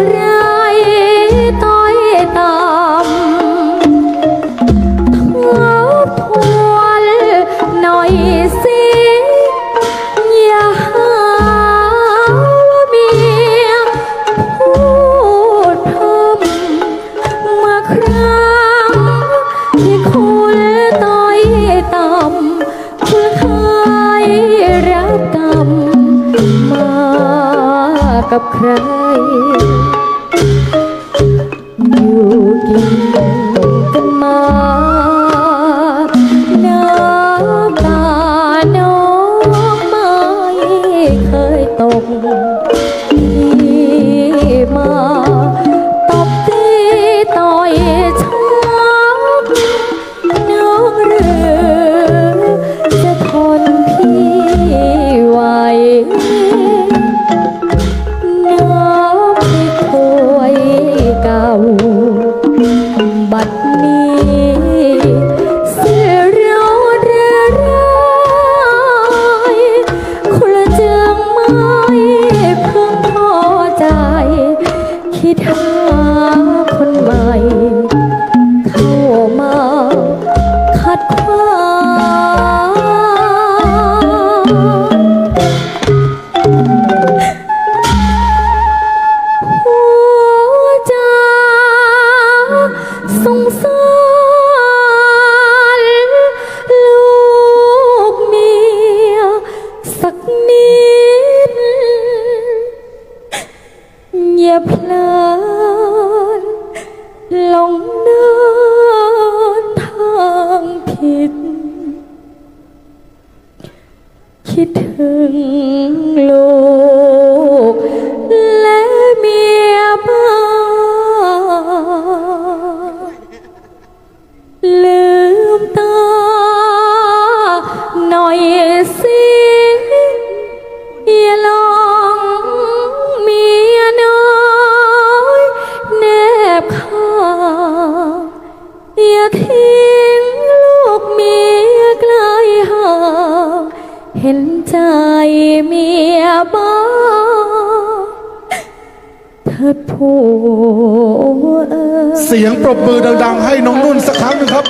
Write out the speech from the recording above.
ไรต้อยต่ำทบทวนหน่อยสิ อย่าหาว่าเมียพูดพร่ำเมื่อครั้งที่คุณต้อยต่ำคุณเคยรับกรรมมากับใคร ตกที่มาตบตีต่อยชักน้องหรือจะทนพี่ไหวน้ำที่ถวยเก่า บัดนี้ อย่าพ อย่าทิ้งลูกเมียไกลห่างเห็นใจเมียบ้างเถิดผู้เอ๋ย เสียงปรบมือดัง ๆ ให้น้องนุ่นสักครั้งหนึ่งครับ